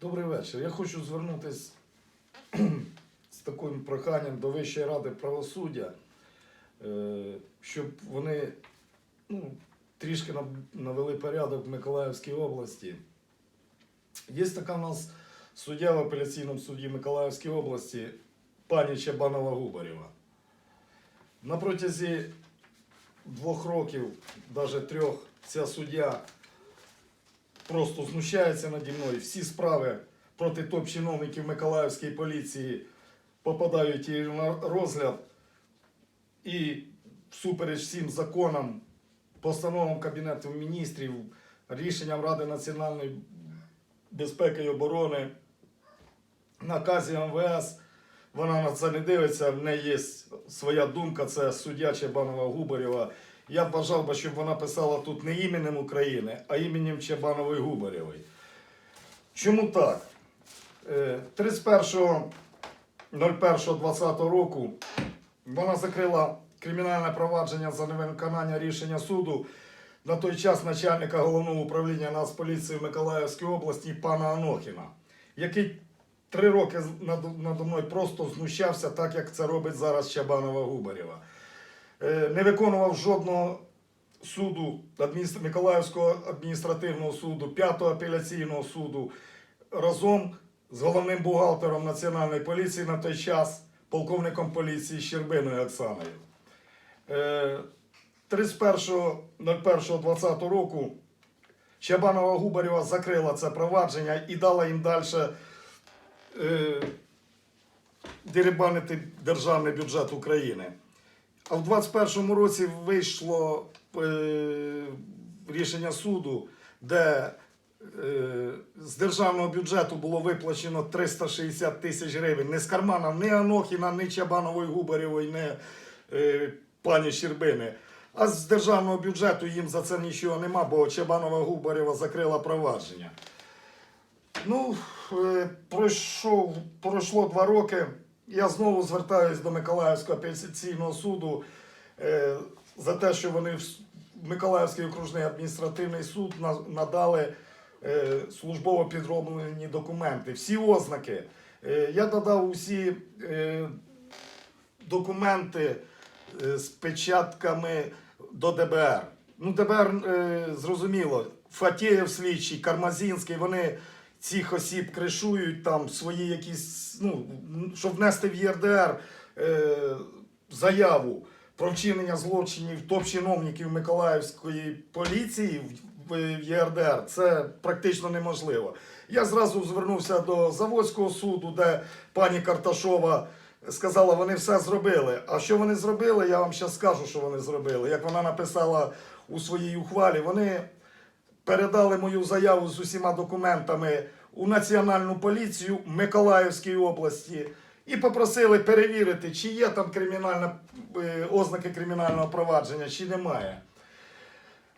Добрий вечір. Я хочу звернутися з таким проханням до Вищої ради правосуддя, е, щоб вони ну, трішки навели порядок в Миколаївській області. Є така у нас суддя в апеляційному суді Миколаївської області, пані Чабанова Губарєва. На протязі двох років, навіть трьох, ця суддя просто знущається наді мною. Всі справи проти топ-чиновників Миколаївської поліції попадають їй на розгляд. І всупереч всім законам, постановам Кабінету міністрів, рішенням Ради національної безпеки і оборони, наказі МВС. Вона на це не дивиться, в неї є своя думка, це суддя Чебанова Губарєва. Я б бажав би, щоб вона писала тут не іменем України, а іменем Чебанової Губарєвої. Чому так? Е, 31.01.2020 року вона закрила кримінальне провадження за невиконання рішення суду на той час начальника головного управління Нацполіції в Миколаївській області пана Анохіна, який три роки надо мною просто знущався, так як це робить зараз Чабанова Губарєва. Е, Не виконував жодного суду. Миколаївського адміністративного суду, п'ятого апеляційного суду разом з головним бухгалтером Національної поліції на той час, полковником поліції Щербиною Оксаною. Е, 31.01.2020 року Чабанова Губарєва закрила це провадження і дала їм далі е, дерибанити державний бюджет України. А в 2021 році вийшло е, рішення суду, де е, з державного бюджету було виплачено 360 тисяч гривень. Не з кармана ні Анохіна, ні Чабанової Губарєвої, ні е, пані Щербини. А з державного бюджету їм за це нічого нема, бо Чабанова Губарєва закрила провадження. Ну, е, пройшов, пройшло два роки. Я знову звертаюсь до Миколаївського апеляційного суду е, за те, що вони в Миколаївський окружний адміністративний суд на- надали е, службово підроблені документи, всі ознаки. Е, я додав усі документи з печатками до ДБР. Ну, ДБР зрозуміло, Фатєєв слідчий, Кармазінський, вони цих осіб кришують там свої якісь, ну, щоб внести в ЄРДР е, заяву про вчинення злочинів топ-чиновників Миколаївської поліції в, ЄРДР, це практично неможливо. Я зразу звернувся до Заводського суду, де пані Карташова сказала, вони все зробили. А що вони зробили, я вам зараз скажу, що вони зробили. Як вона написала у своїй ухвалі, вони передали мою заяву з усіма документами у Національну поліцію Миколаївської області і попросили перевірити, чи є там кримінальна, е, ознаки кримінального провадження, чи немає.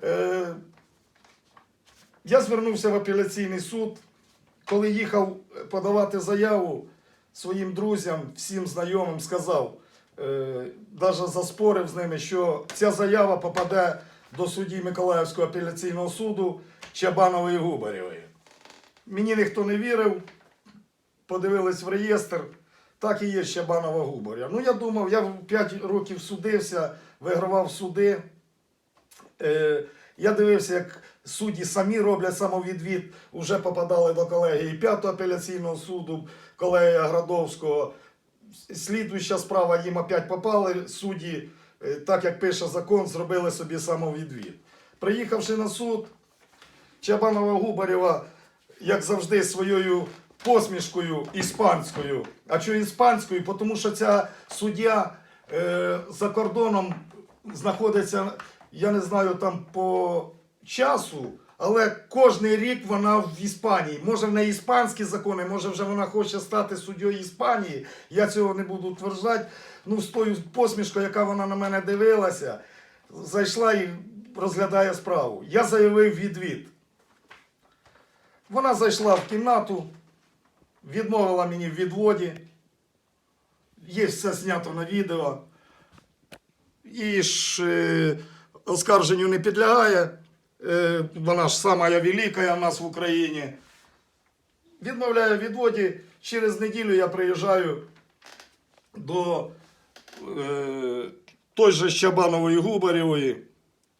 Е, я звернувся в апеляційний суд, коли їхав подавати заяву своїм друзям, всім знайомим, сказав, е, навіть заспорив з ними, що ця заява попаде до судді Миколаївського апеляційного суду Чабанової Губарєвої. Мені ніхто не вірив, подивились в реєстр, так і є Чабанова Губаря. Ну, я думав, я 5 років судився, вигравав суди. Е, я дивився, як судді самі роблять самовідвід, вже попадали до колегії 5-го апеляційного суду, колегія Градовського. Слідуюча справа їм опять попали. Судді, так як пише закон, зробили собі самовідвід. Приїхавши на суд, Чабанова Губарєва, як завжди, своєю посмішкою іспанською. А що іспанською? Тому що ця суддя е, за кордоном знаходиться, я не знаю, там по часу, але кожний рік вона в Іспанії. Може, в неї іспанські закони, може вже вона хоче стати суддєю Іспанії. Я цього не буду тверджати. Ну, з тою посмішкою, яка вона на мене дивилася, зайшла і розглядає справу. Я заявив відвід. Вона зайшла в кімнату, відмовила мені в відводі. Є все знято на відео. І ж е, оскарженню не підлягає. Е, вона ж сама велика у нас в Україні. відмовляє в відводі. Через неділю я приїжджаю до е, той же Щабанової Губарєвої,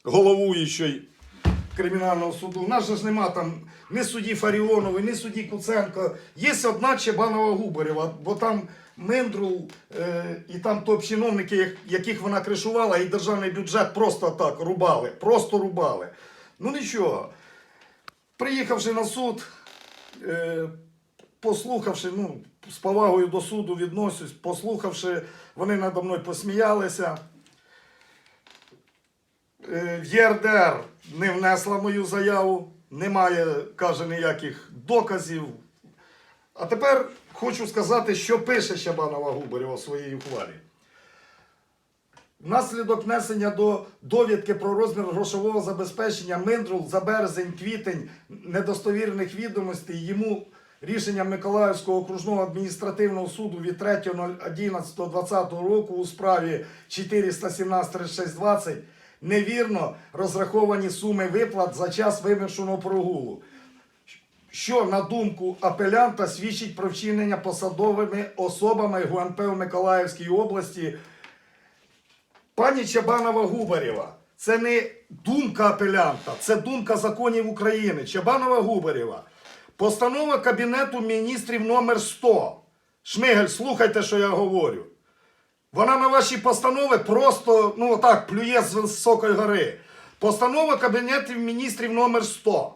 головуючої кримінального суду. У нас же ж нема там ні судді Фаріонової, ні судді Куценко. Є одна Чебанова Губарєва, бо там Мендрул е, і там топ-чиновники, яких вона кришувала, і державний бюджет просто так рубали, просто рубали. Ну нічого. Приїхавши на суд, е, послухавши, ну, з повагою до суду відносюсь, послухавши, вони надо мною посміялися. Е, В ЄРДР не внесла мою заяву, немає, каже, ніяких доказів. А тепер хочу сказати, що пише Щабанова Губарєва у своїй ухвалі. Внаслідок внесення до довідки про розмір грошового забезпечення Миндрул за березень-квітень недостовірних відомостей йому рішенням Миколаївського окружного адміністративного суду від 3.11.2020 року у справі 417-3620 невірно розраховані суми виплат за час вимушеного прогулу що, на думку апелянта, свідчить про вчинення посадовими особами ГУНП в Миколаївській області. Пані Чабанова Губарєва, це не думка апелянта, це думка законів України. Чабанова Губарєва. Постанова Кабінету міністрів номер 100. Шмигель, слухайте, що я говорю. Вона на ваші постанови просто, ну отак, плює з високої гори. Постанова Кабінету міністрів номер 100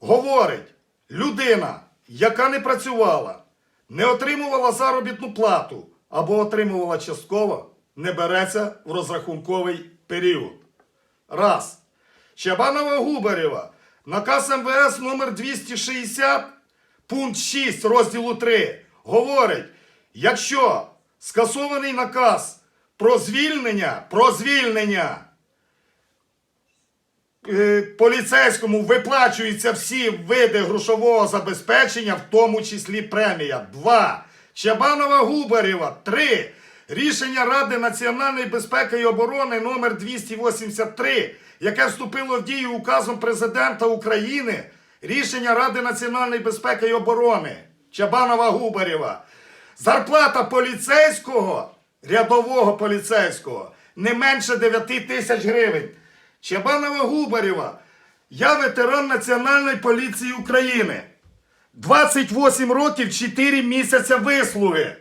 говорить, людина, яка не працювала, не отримувала заробітну плату або отримувала частково, не береться в розрахунковий період. Раз. Чабанова Губарєва. Наказ МВС номер 260, пункт 6 розділу 3 говорить, якщо скасований наказ про звільнення, про звільнення е, поліцейському виплачуються всі види грошового забезпечення, в тому числі премія. Два. Чабанова Губарєва. Три. Рішення Ради національної безпеки і оборони номер 283, яке вступило в дію указом президента України. Рішення Ради національної безпеки і оборони. Чабанова Губарєва. Зарплата поліцейського, рядового поліцейського, не менше 9 тисяч гривень. Чабанова Губарєва. Я ветеран Національної поліції України. 28 років 4 місяця вислуги.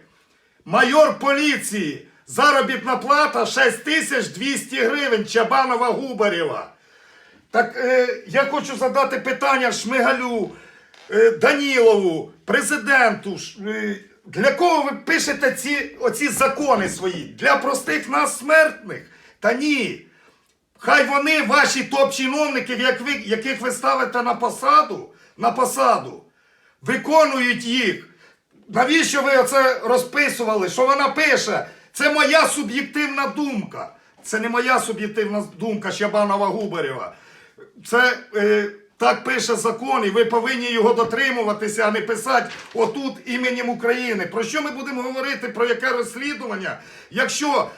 Майор поліції. Заробітна плата 6200 гривень. Чабанова Губарєва. Так е, я хочу задати питання Шмигалю, е, Данілову, президенту. Е, для кого ви пишете ці оці закони свої? Для простих нас смертних? Та ні. Хай вони, ваші топ-чиновники, як ви, яких ви ставите на посаду, на посаду, виконують їх. Навіщо ви оце розписували? Що вона пише? Це моя суб'єктивна думка. Це не моя суб'єктивна думка Щабанова Губарєва. Це е, так пише закон, і ви повинні його дотримуватися, а не писати отут іменем України. Про що ми будемо говорити? Про яке розслідування? Якщо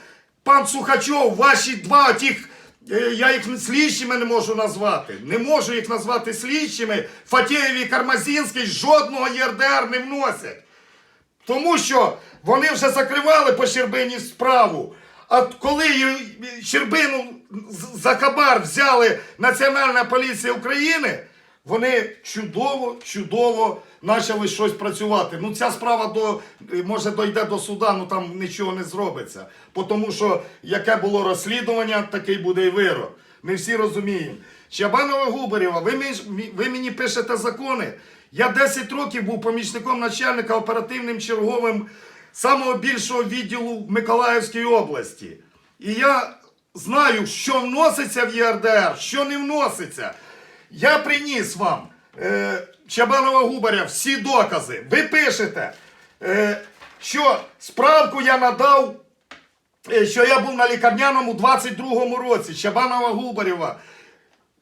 пан Сухачов, ваші два тих. е, Я їх слідчими не можу назвати. Не можу їх назвати слідчими. Фатєєв і Кармазінський жодного ЄРДР не вносять. Тому що вони вже закривали по Щербині справу. А коли Щербину за хабар взяли Національна поліція України, вони чудово, чудово почали щось працювати. Ну, ця справа до, може дойде до суда, ну там нічого не зробиться. Тому що яке було розслідування, такий буде і вирок. Ми всі розуміємо. Щабанова Губарєва, ви, ви мені пишете закони. Я 10 років був помічником начальника оперативним черговим самого більшого відділу в Миколаївській області. І я знаю, що вноситься в ЄРДР, що не вноситься. Я приніс вам е, Чабанова Губаря всі докази. Ви пишете, е, що справку я надав е, що я був на лікарняному 22-му році, Чабанова Губарєва.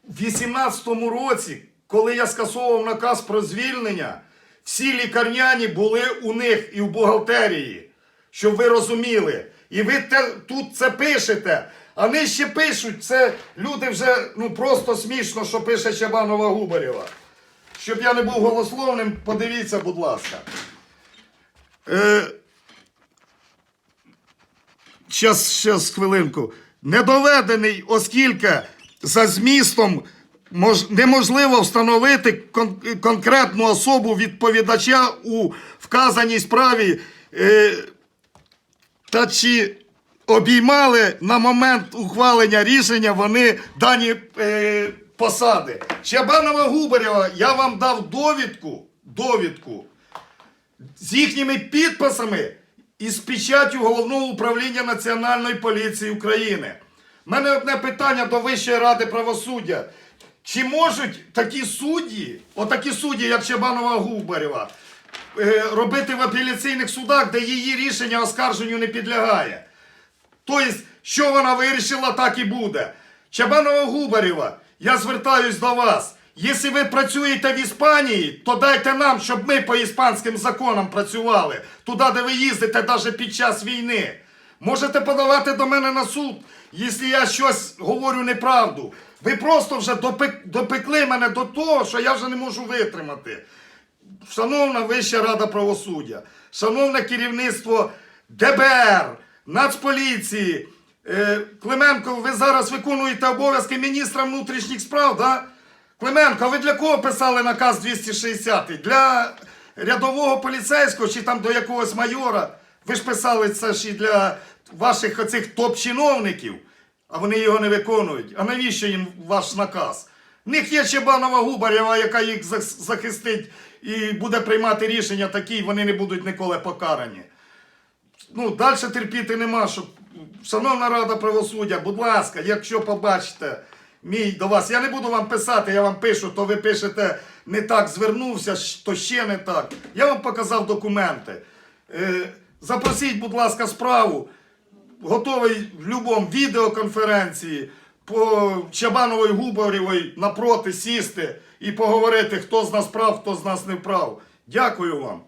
В 18-му році, коли я скасовував наказ про звільнення, всі лікарняні були у них і в бухгалтерії, щоб ви розуміли. І ви те, тут це пишете. А вони ще пишуть, це люди вже ну просто смішно, що пише Чабанова Губарєва. щоб я не був голословним, подивіться, будь ласка. Е, Щас, щас, хвилинку. Недоведений, оскільки за змістом мож, неможливо встановити кон- конкретну особу відповідача у вказаній справі. Е, та чи обіймали на момент ухвалення рішення вони дані е, посади? Щебанова Губарєва, я вам дав довідку, довідку з їхніми підписами і з печаттю Головного управління Національної поліції України. У мене одне питання до Вищої ради правосуддя. Чи можуть такі судді, отакі судді, як Щебанова Губарєва, е, робити в апеляційних судах, де її рішення оскарженню не підлягає? Тобто, що вона вирішила, так і буде. Чабанова Губарєва, я звертаюсь до вас. Якщо ви працюєте в Іспанії, то дайте нам, щоб ми по іспанським законам працювали. Туди, де ви їздите, навіть під час війни. Можете подавати до мене на суд, якщо я щось говорю неправду. Ви просто вже допекли мене до того, що я вже не можу витримати. Шановна Вища Рада правосуддя, шановне керівництво ДБР, Нацполіції, е, Клименко, ви зараз виконуєте обов'язки міністра внутрішніх справ, да? Клименко, ви для кого писали наказ 260? Для рядового поліцейського чи там до якогось майора? Ви ж писали це ж і для ваших оцих топ-чиновників, а вони його не виконують. А навіщо їм ваш наказ? В них є Чебанова Губарєва, яка їх захистить і буде приймати рішення такі, вони не будуть ніколи покарані. Ну, далі терпіти нема. Що... Шановна Рада правосуддя, будь ласка, якщо побачите мій до вас, я не буду вам писати, я вам пишу, то ви пишете не так, звернувся, то ще не так. Я вам показав документи. Запросіть, будь ласка, справу. Готовий в будь-якому відеоконференції по Чабанової Губарєвої напроти сісти і поговорити, хто з нас прав, хто з нас не прав. Дякую вам.